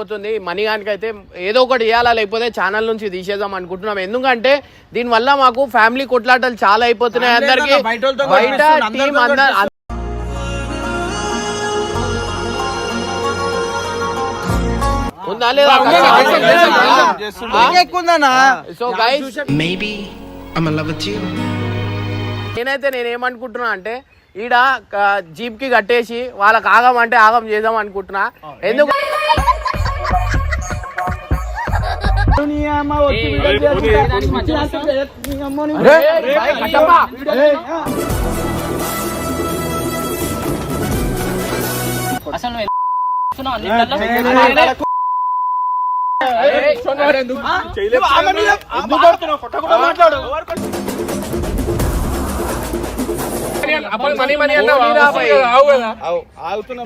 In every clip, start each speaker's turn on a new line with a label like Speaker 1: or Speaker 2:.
Speaker 1: పోతుంది. మనీ అయితే ఏదో ఒకటి ఇవ్వాలా లేకపోతే ఛానల్ నుంచి తీసేద్దాం అనుకుంటున్నాం. ఎందుకంటే దీని వల్ల మాకు ఫ్యామిలీ కొట్లాటలు చాలా అయిపోతున్నాయి అందరికి.
Speaker 2: బయట
Speaker 1: టీం అందరు. ఉందా లేదా. నేనైతే నేను ఏమనుకుంటున్నా అంటే ఈడ జీప్కి కట్టేసి వాళ్ళకి ఆగం అంటే ఆగం చేద్దాం అనుకుంటున్నా. ఎందుకు
Speaker 3: అసలు ఎందుకు చేస్తున్నావు అన్నిట్లలో?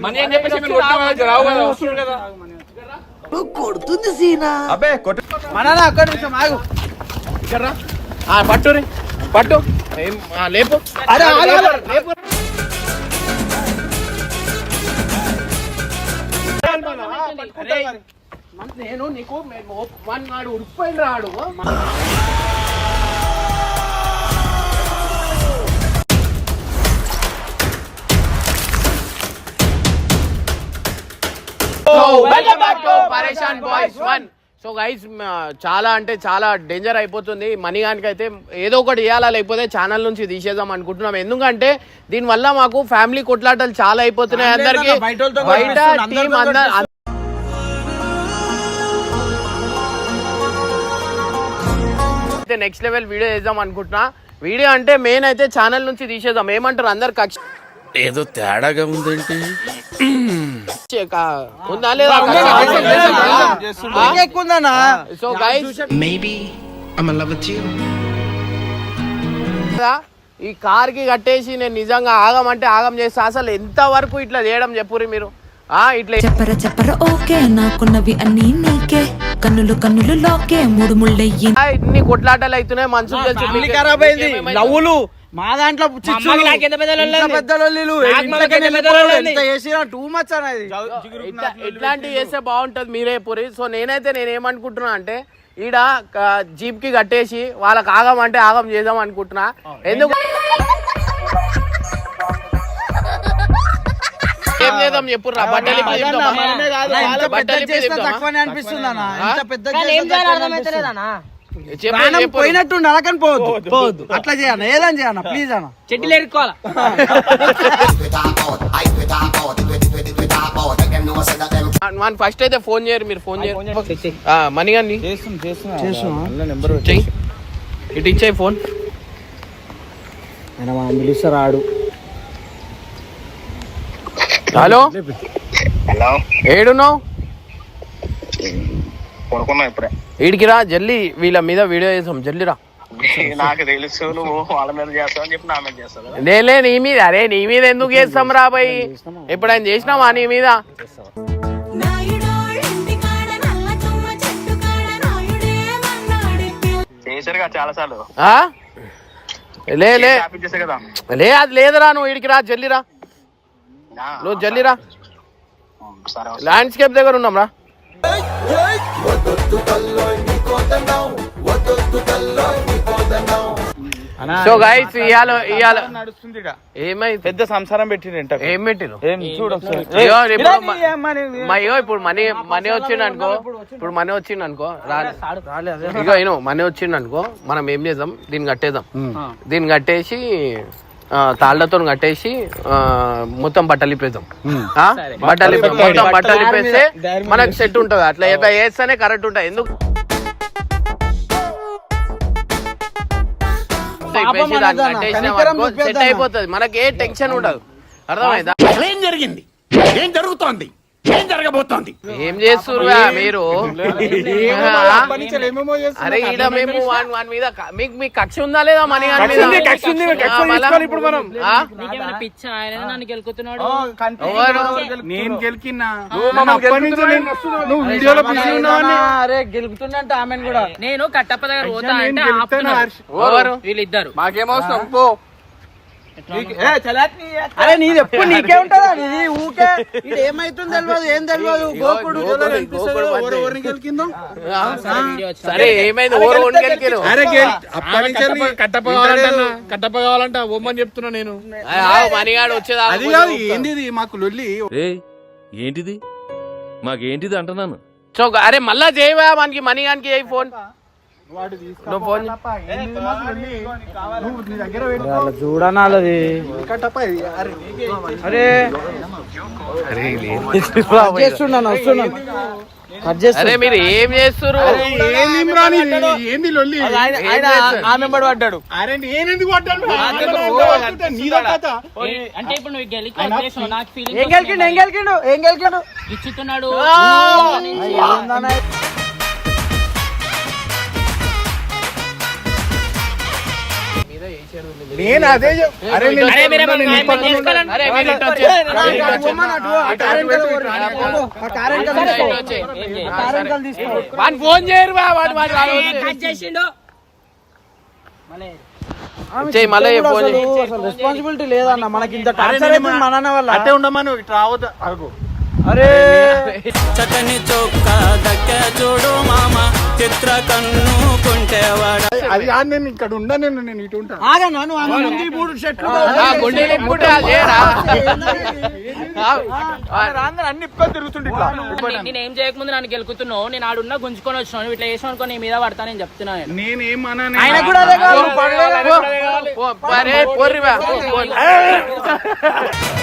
Speaker 4: మనీ అని చెప్పేసి మీరు కొట్టిన వాళ్ళకి రావు కదా వస్తుంది కదా
Speaker 2: అబ్బే కొట్టు. మననా ఒక్క నిమిషం ఆగు.
Speaker 1: ఆ, పట్టు రే. పట్టు. ఏం, ఆ, లేపు.
Speaker 2: అరే, ఆగు, ఆగు.
Speaker 1: లేపు. అరే, మన- నేను నీకు మేము వన్ వాడు ఉడిపోయిన రాడు పరేషాన్ బాయ్స్ వన్ సో గైస్ చాలా అంటే చాలా డేంజర్ అయిపోతుంది. మనీ అయితే ఏదో ఒకటి ఇవ్వాలా లేకపోతే ఛానల్ నుంచి తీసేద్దాం అనుకుంటున్నాం. ఎందుకంటే దీని వల్ల మాకు ఫ్యామిలీ కొట్లాటలు చాలా అయిపోతున్నాయి. అందరికి
Speaker 2: బయట వాళ్ళతో
Speaker 1: బయట
Speaker 2: కొట్టిస్తున్నారు,
Speaker 1: టీం
Speaker 2: అందరితో
Speaker 1: అందరు అయితే నెక్స్ట్ లెవెల్ వీడియో చేద్దాం అనుకుంటున్నా. వీడియో అంటే మెయిన్ అయితే ఛానల్ నుంచి తీసేద్దాం. ఏమంటారు అందరు కక్ష
Speaker 5: ఏదో తేడాగా ఉందేంటి?
Speaker 1: ఉందా లేదా
Speaker 2: ఎక్కువ ఉందన్నా
Speaker 1: సో గైస్ ఈ కార్కి కట్టేసి నేను నిజంగా ఆగమంటే ఆగం చేస్తా. అసలు ఎంత వరకు ఇట్లా చేయడం చెప్పురి మీరు? ఆ ఇట్లా.
Speaker 6: చెప్పర చెప్పర ఓకే. నాకున్నవి అన్నీ నీకే. కన్నులు కన్నులు లోకే. మూడు ముళ్ళయ్యి.
Speaker 1: ఇన్ని కొట్లాటలు అవుతున్నాయి మనసు తెలుసు
Speaker 2: లవ్వులు మా దాంట్లో టూ మచ్ అనేది.
Speaker 1: ఇట్లా- ఇట్లాంటివి చేస్తే బాగుంటది మీరే పూరి. సో నేనైతే నేను ఏమనుకుంటున్నా అంటే ఈడ జీప్కి కట్టేసి వాళ్ళకి ఆగం అంటే ఆగం చేద్దాం అనుకుంటున్నా. ఎందుకు ఏం చేద్దాం చెప్పుర్రా? బట్టలు బట్టలు
Speaker 2: అనిపిస్తుంది.
Speaker 3: కానీ
Speaker 2: ప్రాణం. పోయినట్టు నరకని పోవద్దు. పోవద్దు అట్లా చేయన్న ఏదని చేయన్న ప్లీజ్ అన్న.
Speaker 1: మన ఫస్ట్ అయితే ఫోన్ చేయరు మీరు ఫోన్ చేయరు. ఆ, మనీ అండి చెయ్యి. ఇటు ఇచ్చేయి ఫోన్.
Speaker 2: పిలుస్తారు ఆడు
Speaker 1: హలో?
Speaker 7: హలో?
Speaker 1: ఏడున్నావు?
Speaker 7: పడుకున్నా ఇప్పుడే.
Speaker 1: వీడికి రా జల్లి వీళ్ళ మీద వీడియో చేసాం జల్లి రా.
Speaker 7: నాకు తెలుసు నువ్వు వాళ్ళ మీద చేస్తావు అని చెప్పి నా మీద చేస్తావు
Speaker 1: నేలే నీ మీద అరే నీ మీద ఎందుకు చేస్తాం రా బాయ్? ఎప్పుడైనా చేసినావా నీ మీద?
Speaker 7: చేశారుగా చాలా సార్లు
Speaker 1: ఆ? లే అది లేదురా నువ్వు వీడికి రా జల్లి రా.
Speaker 7: ఆ,
Speaker 1: నువ్వు జల్లి రా.
Speaker 7: సరే వస్తా.
Speaker 1: ల్యాండ్స్కేప్ దగ్గర ఉన్నాం రా. సో గైస్ ఇవాళ ఇవాళ
Speaker 2: నడుస్తుంది.
Speaker 1: ఏమైంది?
Speaker 2: పెద్ద సంసారం పెట్టిండ్రు
Speaker 1: ఏం పెట్టిరు. ఇగో ఇప్పుడు మనీ మనీ వచ్చింది అనుకో. ఇప్పుడు మనీ వచ్చింది అనుకో రా ఇగో మనీ వచ్చింది అనుకో మనం ఏం చేద్దాం? దీన్ని కట్టేద్దాం. దీన్ని కట్టేసి ఆ, తాళ్ళతో కట్టేసి ఆ, మొత్తం బట్టలు ఇప్పేద్దాం? బట్టలు మొత్తం బట్టలు ఇప్పేస్తే మనకు సెట్ ఉంటది. అట్లా ఇట్లా వేస్తేనే కరెక్ట్ ఉంటుంది. ఎందుకు? సెట్? అయిపోతుంది. మనకి ఏ టెన్షన్ ఉండదు. అర్థమైందా?
Speaker 5: ఏం జరిగింది? ఏం జరుగుతోంది? ఏం జరగబోతోంది?
Speaker 1: ఏం చేస్తుర్రా మీరు? ఆ? అరే ఈడ మేము వాని వాని మీద క- మీకు మీకు కక్ష ఉందా లేదా మనీ గాని మీద? ఆ, మళ్ళా? ఆ?
Speaker 3: నీకేమైనా పిచ్చ? ఆయన నన్ను గెలుకుతున్నాడు.
Speaker 1: ఎవరు?
Speaker 2: నేను గెలికినా నువ్వు వీడియోలో బిజీ ఉన్నావని. అరే గెలుకుతున్నట్టు ఆమెను కూడా.
Speaker 3: నేను కట్టప్ప దగ్గర పోతా అంటే ఆపుతున్నారు.
Speaker 1: ఎవరు?
Speaker 3: వీళ్ళిద్దరు.
Speaker 4: పో.
Speaker 2: అరే నీది ఎప్పుడు నీకే ఉంటదా? నీది ఊకే. ఇది ఏమైతుంది తెలియదు ఏం తెలియదు గోకుడు
Speaker 1: సరే ఏమైంది?
Speaker 4: కట్టప్ప కావాలంట కట్టప్ప కావాలంట ఓమ్మని చెప్తున్నా నేను.
Speaker 1: మనిగాడు వచ్చేదా
Speaker 2: అది కాదు ఏంది ఇది మాకు లొల్లి?
Speaker 8: ఏంటిది? మాకేంటిది అంటున్నాను?
Speaker 1: సో అరే మళ్ళా చేయవా మనకి మనిగానికి చేయి ఫోన్? నువ్వు ఫోన్
Speaker 2: చూడనా అది అరే చేస్తున్నాను వస్తున్నాను
Speaker 1: అరే. మీరు ఏం చేస్తున్నారు?
Speaker 2: ఏంది ఇమ్రాన్ ఇది? ఏంది లొల్లి?
Speaker 1: ఆమె పడ్డాడు.
Speaker 2: అరే నేనెందుకు పడ్డాను నీదో కథ
Speaker 3: ఏ- అంటే ఇప్పుడు నువ్వు గెలిచి నాకు ఫీలింగ్
Speaker 2: ఏం గెలికిండు ఏం గెలికిండు
Speaker 3: ఇచ్చుతున్నాడు.
Speaker 2: వెనకాల తీసుకో.
Speaker 1: వాడిని ఫోన్ చేయరు మళ్ళీ
Speaker 2: రెస్పాన్సిబిలిటీ లేదన్న మనకి ఇంత మన వల్ల అట్టే ఉండమను రావద్దు అరుగు అరే
Speaker 9: చక్కని చొక్క దక్క చూడు మామ చిత్ర కన్ను కుంటేవాడ.
Speaker 2: అది నేను ఇక్కడ ఉండా నేను నేను ఇటు ఉంటా. ఆగన్నా నువ్వు ఆమె ముందు ఈ మూడు షర్ట్లు
Speaker 1: ఆ, గుండె నింపుకుంటే అది చేయరా? ఆ, ఆ,
Speaker 2: అన్ని ఇప్పుకొని తిరుగుతుండే ఇట్లా.
Speaker 3: నేను- ఏం చేయకముందు నన్ను గెలుకుతున్నావు. నేను ఆడున్నా గుంజుకొని వచ్చినాను ఇట్లా చేసాను అనుకో నీ మీద పడతా నేను చెప్తున్నా నేను.
Speaker 2: నేనేం అన్నా ఆయన కూడా అదే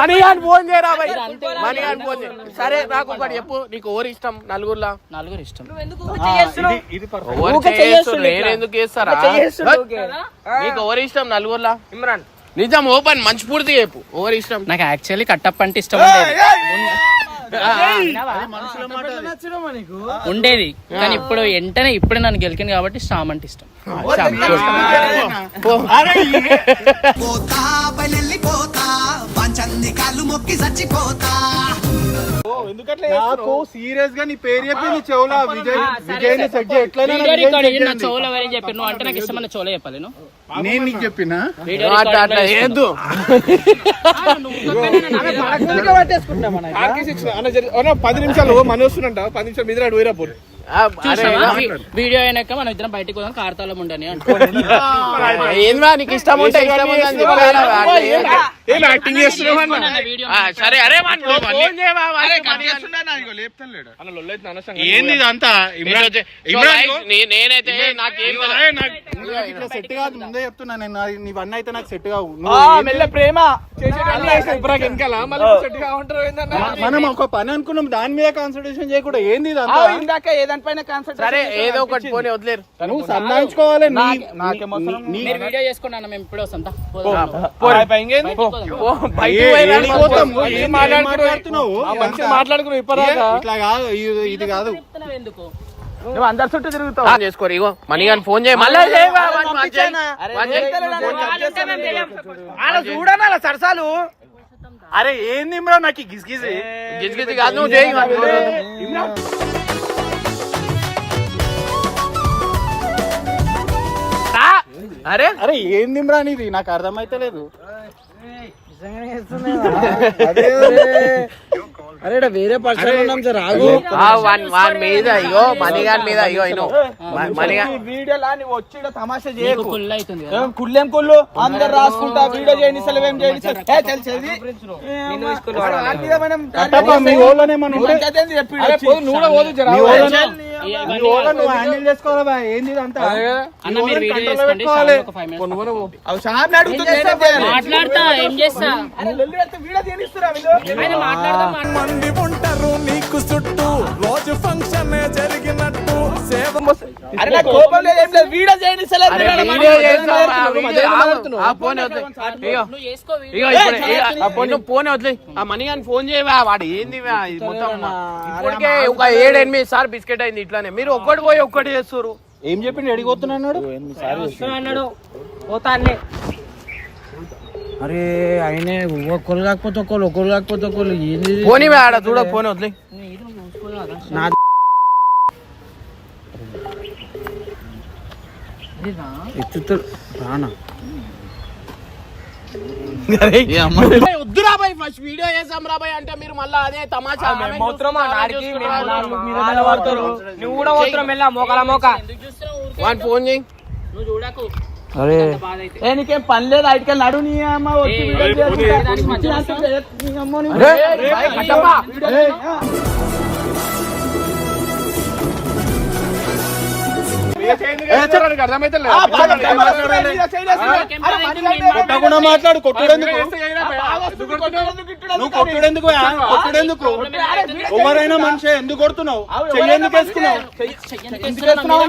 Speaker 1: మణిగాని ఫోన్ చేయరా భయ్. మణిగాని ఫోన్ చేయి. సరే నాకు ఒకటి చెప్పు. నీకు ఓరి ఇష్టం? నలుగురులా?
Speaker 3: నలుగురు ఇష్టం.
Speaker 1: ఓవర్ చేస్తున్నారు నేను ఎందుకు చేస్తారా? నీకు ఓవర్ ఇష్టం? నలుగురులా? ఇమ్రాన్. నిజం ఓపెన్ మంచి పూర్తి చెప్పు. ఓవర్ ఇష్టం?
Speaker 3: నాకు యాక్చువల్లీ కట్టప్ప అంటే ఇష్టం ఉండేది. ఉండేది. కానీ ఇప్పుడు వెంటనే ఇప్పుడు నన్ను గెలికింది కాబట్టి స్టామ్ అంటే ఇష్టం.
Speaker 9: కాళ్ళు మొక్కి చచ్చిపోతా.
Speaker 2: నాకు సీరియస్గా నీ పేరు చెప్పి నీ చెవులా విజయ్. విజయ్ని సెట్ చేయి. ఎట్లయినా
Speaker 3: వీడియో
Speaker 2: విజయ్
Speaker 3: రికార్డ్
Speaker 2: సెట్
Speaker 3: నా
Speaker 2: చేయండి.
Speaker 3: చెవులో ఎవరైనా చెప్పారు నువ్వు అంటే నాకు ఇష్టమన్న చెవులో చెప్పాలి నువ్వు?
Speaker 2: నేను నీకు చెప్పినా?
Speaker 1: అట్లా
Speaker 4: పది నిమిషాలు మన వస్తున్నంట పది నిమిషాలు మీద పోయిరా పోరు.
Speaker 3: వీడియో అయినాక మనం ఇద్దరం బయటకు పోదాం కార్తాలం ఉండని
Speaker 1: నీకు ఇష్టం ఉంటే సరే అరే.
Speaker 2: ఏంది
Speaker 1: నే- నేనైతే
Speaker 2: సెట్ కాదు ముందే చెప్తున్నా నేను. నా- నీవన్నీ అయితే నాకు సెట్ కావు.
Speaker 4: ఆ,
Speaker 2: నువ్వు
Speaker 4: మెల్ల ప్రేమ.
Speaker 2: మనం ఒక పని అనుకున్నాం దాని మీద కాన్సన్ట్రేషన్ చేయకుండా ఏంది ఇదంతా?
Speaker 4: ఇందాక ఏదానిపైన కాన్సెప్ట్
Speaker 1: సరే ఏదో ఒకటి పోనీ వదిలేరు.
Speaker 2: నువ్వు సంధానించుకోవాలి నీ- నీ-
Speaker 3: మీరు వీడియో చేసుకున్నాను మేము ఇప్పుడు వస్తాం.
Speaker 4: మాట్లాడుకున్నావు ఇప్పటిదాకా
Speaker 2: ఇట్లా కాదు ఇది- కాదు.
Speaker 3: ఎందుకు?
Speaker 4: నువ్వు అందరి చుట్టూ తిరుగుతావు.
Speaker 1: ఆ, చేసుకోరు ఇగో మనీగాని ఫోన్ చేయి మళ్ళీ
Speaker 2: చూడనా అలా సరసాలు? అరే ఏంది ఇమ్రాన్ నాకు గిస్గిసి
Speaker 1: గిజగిజి? కాదు నువ్వు చేయి అరే?
Speaker 2: అరే ఏంది ఇమ్రాన్ ఇది నాకు అర్థమైతే లేదు అరే వేరే పర్సన్ ఉన్నాం సార్
Speaker 1: వాన్ వాన్ మీద అయ్యో మనీగాని మీద అయ్యో అయినో మనీగా
Speaker 4: వీడియోలా నువ్వు వచ్చి తమాషా చేయకు.
Speaker 3: అవుతుంది
Speaker 4: కుళ్ళేం కుళ్ళు? అందరు రాసుకుంటా వీడియో చేయని సెలవు ఏం చేయని సెలవు. ఏ, తెలిసేది
Speaker 2: కట్టప్ప మీ ఊళ్ళోనే మనం ఉంటే
Speaker 4: అరే, పోదు, నువ్వు పోదు జరా.
Speaker 2: మీ ఊళ్ళోనే
Speaker 3: ఈ-
Speaker 2: మీ
Speaker 3: ఇవన్నీ
Speaker 2: ఊళ్ళో నువ్వు హ్యాండిల్ చేసుకోవాలి బా ఏంది ఇదంతా?
Speaker 3: అన్న మీరు వీడియో చేసుకోండి. ఒక మినిట్స్
Speaker 4: అవి?
Speaker 3: మాట్లాడతా ఏం చేస్తా?
Speaker 4: అరే, లొల్లి పెడితే వీడియో తీయనిస్తురా వీళ్ళు?
Speaker 3: ఆయన మాట్లాడదాం మాట్లాడదాం.
Speaker 9: మంది ఉంటారు నీకు చుట్టూ. రోజు ఫంక్షన్ జరిగినట్టు సేవ
Speaker 4: కోపం లేదు ఏం లేదు. వీడియో
Speaker 1: ఫోన్ వదిలే. ఇగో
Speaker 3: నువ్వు చేసుకో వీడియో.
Speaker 1: ఇగో ఇప్పుడు ఇగో ఆ ఫోన్ ఫోన్ వదిలే. ఆ మనీ అని ఫోన్ చేయవా? వాడు ఏంది మొత్తం ఇప్పటికే ఒక ఏడు ఎనిమిది సార్లు బిస్కెట్ అయింది ఇట్లానే. మీరు ఒక్కటి పోయి ఒక్కటి చేస్తారు
Speaker 2: ఏం చెప్పిండు? ఎడిగిపోతున్నాడు
Speaker 3: అన్నాడు? పోతా
Speaker 2: అరే అయినే ఒక్కరు కాకపోతే ఒకళ్ళు ఒకరు కాకపోతే ఒకళ్ళు ఏంది?
Speaker 1: పోనీ ఆడ చూడ ఫోన్ వదిలే.
Speaker 2: నా ఎత్తుతాడు. రానా?
Speaker 1: వద్దురా బాయ్ ఫస్ట్ వీడియో చేసాం రా బాయ్ అంటే మీరు మళ్ళీ అదే తమాషా
Speaker 4: నువ్వు కూడా మోకాల మోక?
Speaker 1: వాడిని ఫోన్ చేయి.
Speaker 3: నువ్వు చూడకు.
Speaker 2: అరే.
Speaker 4: ఏ నీకేం పని లేదు? వెళ్ళి నడు నీ అమ్మ వచ్చి వీడియో
Speaker 3: ఏయ్,
Speaker 2: కొట్టకుండా మాట్లాడు కొట్టుడెందుకు నువ్వు కొట్టుడెందుకు? కొట్టుడెందుకు ఎవరైనా మనిషి ఎందుకు కొడుతున్నావు? చెయ్యి ఎందుకు వేసుకున్నావు?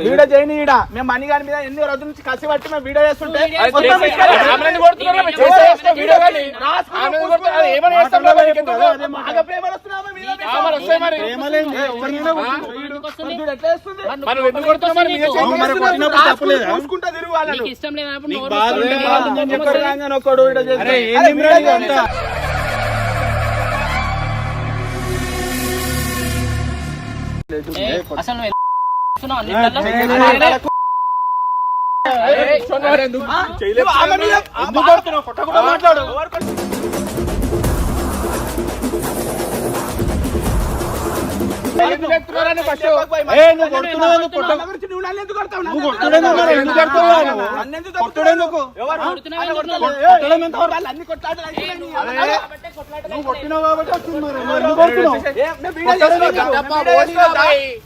Speaker 4: వీడియో చేయని ఈడ. మేము మనీ గారి మీద ఎన్ని రోజుల నుంచి కసి పట్టి మేము వీడియో చేస్తుంటే ప్రేమలు
Speaker 3: ఇష్టం ఏయ్, అసలు ఎందుకు
Speaker 2: కొట్టకుండా మాట్లాడు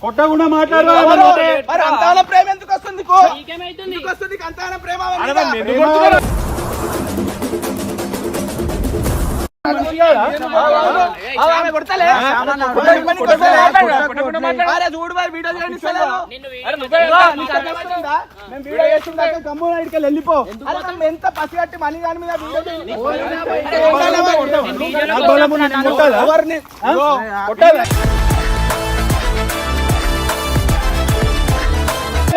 Speaker 2: కొట్టకుండా మాట్లాడు
Speaker 4: ఎవరు? మరి అంతగానో ప్రేమ ఎందుకు వస్తుంది ఎందుకు వస్తుంది అంతగానో ప్రేమ చూడు మరి వీడియో? మేము వీడియో చేస్తుందాక గమ్మున ఇక్కడికి వెళ్ళిపో. ఎంత పసిగట్టి మనీ దాని మీద వీడియో
Speaker 2: కొట్టాలా?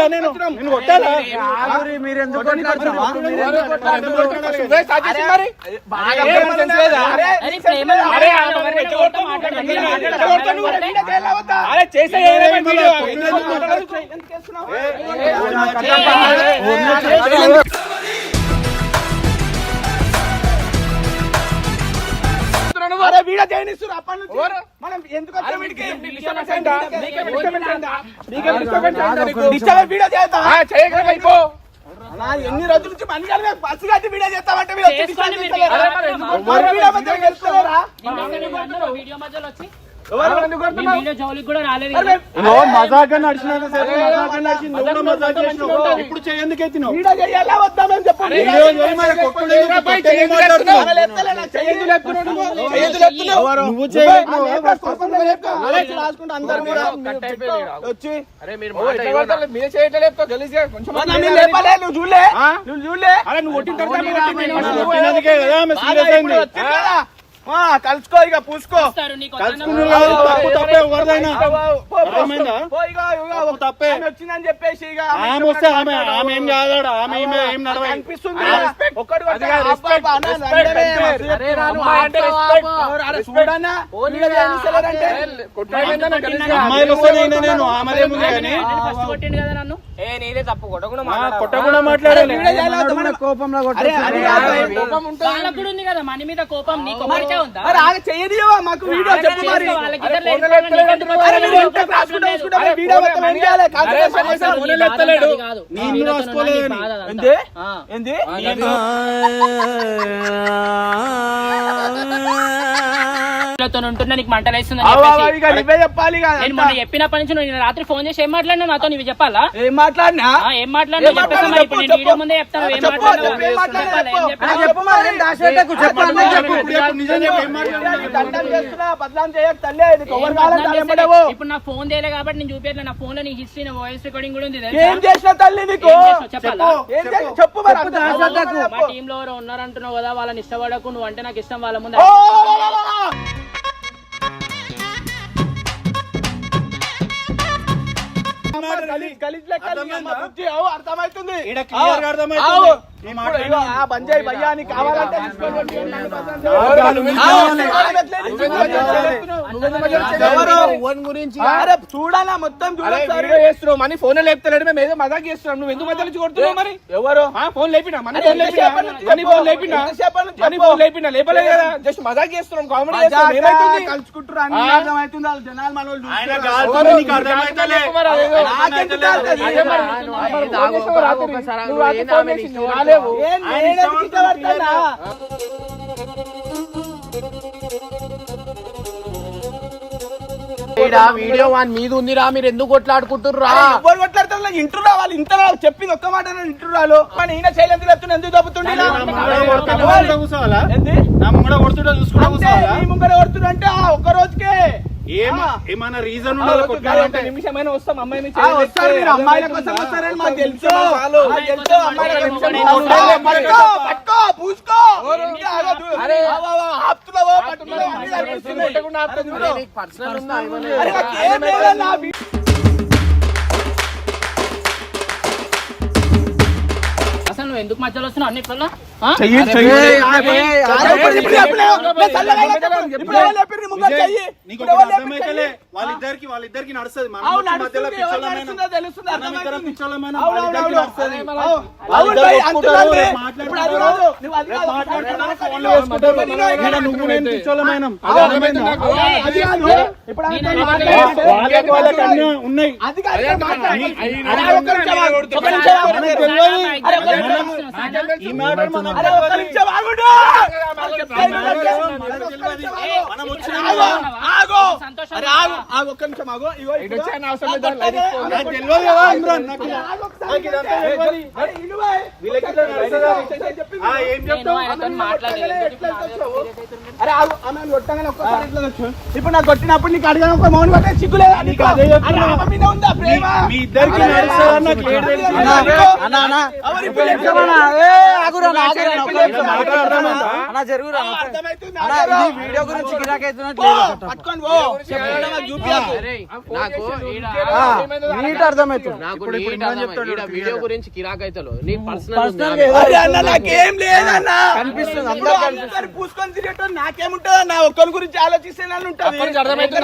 Speaker 2: కొట్టాలా? నేను నేను కొట్టాలా మీరు ఎందుకు?
Speaker 4: అరే. వీడియో అరే వీడియో అప్పటి నుంచి. మనం ఎందుకు. అలా ఎన్ని రోజుల నుంచి మనీ కలిపి పసిగట్టి వీడియో చేస్తామంటే వీడియో
Speaker 3: వీడియో మధ్యలో
Speaker 2: మజాగా నడిచినంత. ఇప్పుడు చేయందుకు ఎత్తినావు
Speaker 4: వీడియో చేయాలా వద్దా మేము చెప్పు.
Speaker 2: వీడియో చేయి మరి కొట్టుడు ఎందుకు? కొట్టేందుకు మాట్లాడుతున్నావు?
Speaker 4: అరే లేపుతలేనా? చెయ్యి లేపుతున్నావు నువ్వు. చెయ్యి లేపుతున్నావు.
Speaker 2: నువ్వు చేయలేకపోయావా?
Speaker 4: ఆ లేపా, కోపంలో లేపా. అలా వచ్చి రాసుకుంటూ అందరూ కూడా
Speaker 1: కట్ అయిపోయింది ఈడ.
Speaker 4: వచ్చి
Speaker 1: అరే మీరు మాట ఇవ్వరా?
Speaker 4: మరి నన్ను లేపాలే, నువ్వు చూడలే నువ్వు చూడలే
Speaker 2: నువ్వు కొట్టిన తర్వాత
Speaker 4: కలుసుకో ఇక పూసుకో. వచ్చిందని చెప్పేసి ఇక
Speaker 2: ఆమె వస్తే ఆమె ఆమె ఏం కాదాడు ఆమె ఏం నడవ
Speaker 4: అనిపిస్తుంది ఒక్కడు.
Speaker 2: అమ్మాయిలు వస్తే నేను కానీ కొట్టకుండా మాట్లాడాలి?
Speaker 4: అరే, అది కాదు.
Speaker 3: మన మీద కోపం నీకు ఒక్కడికే ఉందా
Speaker 4: మరి ఆమె చెయ్యనివ్వా మాకు వీడియో చెప్పు మరి అరే, అరే, మీరు? ఎంత రాసుకుంటా రాసుకుంటా వీడియో మొత్తం ఏం చేయాలి?
Speaker 3: అంతా అది కాదు.
Speaker 2: నేను
Speaker 3: నీ వీడియోతో
Speaker 2: రాసుకోలేదు.
Speaker 3: ఉన్న నీ బాధ అదంతా.
Speaker 4: ఏంది? ఏంది?
Speaker 3: వీడియోతో ఉంటున్నా నీకు మంటలు వేస్తుందని
Speaker 4: అవ్వ, అవ్వ,
Speaker 3: చెప్పేసి.
Speaker 4: ఇక నువ్వే చెప్పాలి
Speaker 3: నేను. మొన్న చెప్పినప్పటి నుంచి రాత్రి ఫోన్ చేసి ఏం మాట్లాడినా నాతో? నువ్వు చెప్పాలా?
Speaker 4: ఏం మాట్లాడినా?
Speaker 3: ఏం మాట్లాడినా?
Speaker 4: చెప్పు,
Speaker 3: నేను వీడియో ముందే చెప్తాను. ఏం మాట్లాడినా
Speaker 2: ఇప్పుడు
Speaker 3: నా ఫోన్ చేయలే కాబట్టి నేను చూపించలే నా ఫోన్లో నీ హిస్టరీ నా వాయిస్ రికార్డింగ్ కూడా ఉంది
Speaker 4: ఏం చేసిన తల్లి నీకు?
Speaker 3: ఏం చేసావు చెప్పాలా?
Speaker 4: చెప్పు.
Speaker 3: మా టీమ్లో ఎవరో ఉన్నారంటున్నావు కదా వాళ్ళని ఇష్టపడకు నువ్వు అంటే నాకు ఇష్టం వాళ్ళ ముందు
Speaker 4: అర్థమవుతుంది ఆ బంజాయి కావాలంటే చూడాలా మొత్తం చేస్తున్నావు మనీ ఫోన్ లేపుతలేడు మేము ఏదో మజాక్ చేస్తున్నాం. నువ్వు ఎందుకు మధ్య నుంచి కొడుతున్నావు మరి? ఎవరు? ఫోన్ లేపినా మనీ ఫోన్ లేపినా? మనీ ఫోన్ లేపినా? మనీ ఫోన్ లేపినా? లేపలేదు కదా? జస్ట్ మజాక్ చేస్తున్నాం కామెడీ చేస్తున్నాం. ఏమైతుంది? జనాలు మన వాళ్ళు ఇష్టపడతానా?
Speaker 1: వీడియో వాని మీద ఉందిరా మీరు ఎందుకు కొట్లాడుకుంటుర్రా?
Speaker 4: ఎవరు కొట్లాడతారు? ఇంటర్ రావాలి ఇంటర్ రావాలి. చెప్పింది ఒక్క మాట ఇంటర్ రాలు మన ఈయన శైలంతి చెప్తున్నా ఎందుకు తప్పుతుండే ఏంది? అంతే, నీ ముంగడ అంటే ఆ ఒక్క రోజుకే.
Speaker 2: ఏమైనా రీజన్
Speaker 4: ఒక్క నిమిషమైనా వస్తాం. అమ్మాయిని వస్తారు మీరు. అమ్మాయిల కోసం వస్తారని మాకు తెలుసు. మాకు తెలుసు. అమ్మాయిల కోసం పట్టుకో, పట్టుకో పూసుకో. ఇంకా ఆగదు. ఆవ, ఆవ, ఆపుతున్నావో, పట్టుకున్నావో,
Speaker 3: నువ్వు
Speaker 4: అది కాదు. నువ్వు
Speaker 2: నేను పిచ్చోళ్ళమైన
Speaker 4: అది కాదు. ఇప్పుడు అది కాదు.
Speaker 2: వాళ్ళకి వాళ్ళకి అన్నీ ఉన్నాయి.
Speaker 4: అది ఇప్పుడు.
Speaker 2: నాకు
Speaker 4: కొట్టినప్పుడు నీకు అడగడం ఒక మౌన్ పట్టే ప్రేమ?
Speaker 2: మీ ఇద్దరికి నడుస్తుందని వీడియో గురించి నీట్ అర్థమవుతుంది
Speaker 1: నాకు వీడియో గురించి కిరాక్ అవుతాడు నీ పర్సనల్
Speaker 4: నాకేం లేదన్నా. కనిపిస్తుంది అందరు పూసుకొని తిరిగేటోడు నాకేముంటది అన్న ఒక్కరి గురించి ఆలోచిస్తే
Speaker 1: అర్థమవుతుంది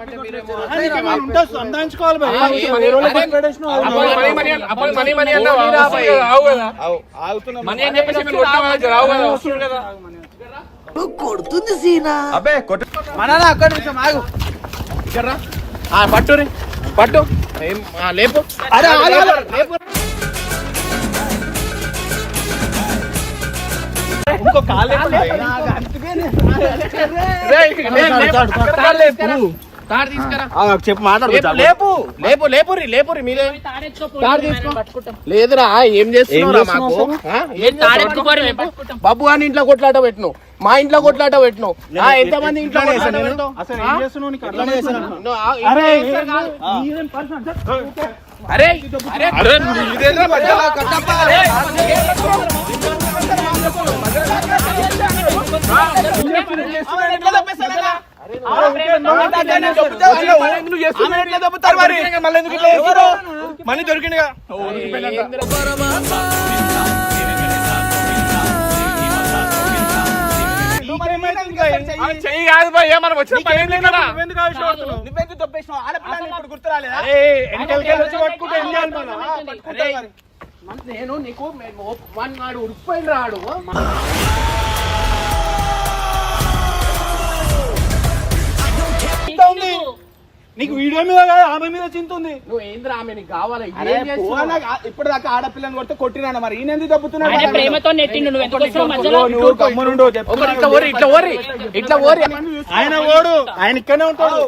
Speaker 1: అరే నువ్వు ఆ ఒక్కడు ఒకడు చేస్తున్నారు మీరు.
Speaker 2: అది నీకేమైనా ఉంటే సంధానించుకోవాలి భయ్.
Speaker 1: ఏం-
Speaker 2: వేరే వాళ్ళకి
Speaker 1: అరే,
Speaker 2: పెట్టేసినావు.
Speaker 1: అప్పుడు మనీ మనీ అన్న- అప్పుడు మనీ మనీ అన్నావు. నీరా భయ్. మనీ అని చెప్పేసి మీరు కొట్టావు కదా, రావు కదా, వస్తుంది కదా. ఇక్కడ రా. ఆ, పట్టు రే పట్టు లేపు
Speaker 4: అరే.
Speaker 1: లేపు
Speaker 2: ఇంకో కాలు లేపు
Speaker 1: లేపు. తాడు తీసుకురా.
Speaker 2: చెప్పు మాట్లాడు
Speaker 1: లేపు, లేపు లేపు లేపురి లేపురి మీరే
Speaker 3: తాడెత్తుకోపో,
Speaker 1: తాడు
Speaker 3: నేను
Speaker 1: తీసుకో.
Speaker 3: పట్టుకుంటాం
Speaker 1: లేదురా ఏం చేస్తున్నారా మాకు? ఏం
Speaker 3: తాడెత్తుకోరు.
Speaker 1: బాబు అని ఇంట్లో కొట్లాట పెట్టినావు మా ఇంట్లో కొట్లాట పెట్టినావు ఆ, ఎంతమంది ఇంట్లో. అరే అరే అరే మధ్యలో
Speaker 4: మనీ దొరికిందిగా.
Speaker 1: ఏంద్రా?
Speaker 4: చెయ్యి. కాదు భయ్యా మనం వచ్చిన పని ఏం లేదా నువ్వెందుకు తప్పేసినావు ఆడపిల్లని ఇప్పుడు గుర్తు రాలేదా వచ్చి పట్టుకుంటే ఏం చేయాలి మనం? ఆ, పట్టుకుంటాం
Speaker 1: అరే,
Speaker 4: మరి.
Speaker 1: నేను నీకు వన్ వాడు ఉడిపోయిన రాడు
Speaker 4: ఉంది
Speaker 2: నీకు వీడియో మీద కాదు ఆమె మీద చింత ఉంది
Speaker 1: నువ్వు ఏంద్రా ఆమె నీకు కావాలా
Speaker 4: ఇప్పుడు దాకా ఆడపిల్లని కొడితే కొట్టినాను మరి ఈయన ఎందుకు దబ్బుతున్నాడు
Speaker 3: ఆయన ప్రేమతో నెట్టిండు నువ్వు ఎందుకు వచ్చావు మధ్యలో
Speaker 4: నువ్వు గమ్మునుండు
Speaker 1: ఒకరు ఇట్లా ఓరి ఇట్లా ఓరి ఇట్లా ఓరి
Speaker 2: ఆయన ఓడు ఆయన ఇక్కడనే ఉంటాడు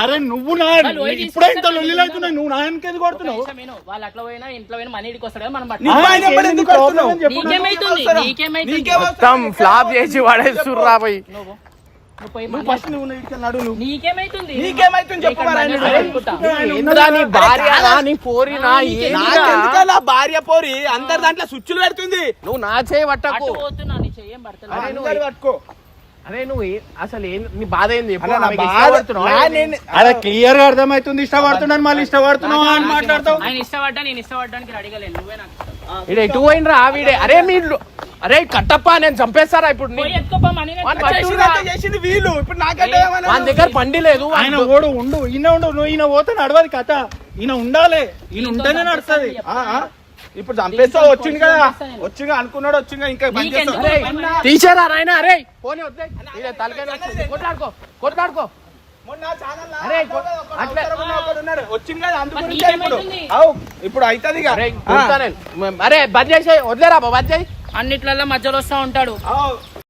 Speaker 2: అరే నువ్వు నా ఇప్పుడే ఇంత
Speaker 3: తీసుకొస్తారు.
Speaker 2: లొల్లిలు అవుతున్నాయి నువ్వు నాయనకి ఎందుకు కొడుతున్నావు
Speaker 3: వాళ్ళు అట్లా పోయినా ఇంట్లో పోయినా మనీ వస్తాడు కదా మనం? నీకేమైతుంది నీకేమైతుంది
Speaker 1: ఫ్లాప్ చేసి
Speaker 3: నువ్వు పోయి
Speaker 4: నువ్వు ఫస్ట్ నువ్వు
Speaker 3: నీకేమైతుంది?
Speaker 4: నీకేమైతుంది చెప్పు మరి
Speaker 1: నీ భార్య నీ
Speaker 4: పోరి అందరి దాంట్లో స్విచ్లు పెడుతుంది.
Speaker 1: నువ్వు నా చేయి పట్టకు.
Speaker 4: పట్టుకో.
Speaker 1: అరే నువ్వు ఏ- అసలు ఏం నీ బాధ ఏంది?
Speaker 2: అరే క్లియర్గా అర్థమవుతుంది ఇష్టపడుతున్నాను మళ్ళీ ఇష్టపడుతున్నావు అని మాట్లాడతావు?
Speaker 3: ఆయన ఇష్టపడ్డా నేను ఇష్టపడడానికి రెడీగా లేను నువ్వే నాకు
Speaker 1: ఈడ ఎటు పోయినరా ఆవిడే అరే మీరు అరే కట్టప్ప నేను చంపేస్తారా ఇప్పుడు
Speaker 3: మనీ
Speaker 4: చేసింది వీళ్ళు. ఇప్పుడు నాకంటే ఏమన్నా
Speaker 1: వాని దగ్గర బండి లేదు
Speaker 2: ఆయన ఓడు ఉండు. ఈయన ఉండు నువ్వు ఈయన పోతే నడవదు కథ. ఈయన ఉండాలి. ఈయన ఉంటేనే నడుస్తుంది.
Speaker 4: ఆ, ఆ. ఇప్పుడు చంపేస్తా వచ్చింది కదా. వచ్చింగా అనుకున్నాడు వచ్చింగా ఇంకా
Speaker 1: తీసేరా నాయన అరే. పోనీ వద్దే. తలకాయ. కొట్లాడుకో కొట్లాడుకో.
Speaker 4: ఇప్పుడు. అవుతుంది
Speaker 1: అరే బంద్ చేసి వదిలేరా బంద్ చేయి.
Speaker 3: అన్నిట్లలో మధ్యలో వస్తా ఉంటాడు.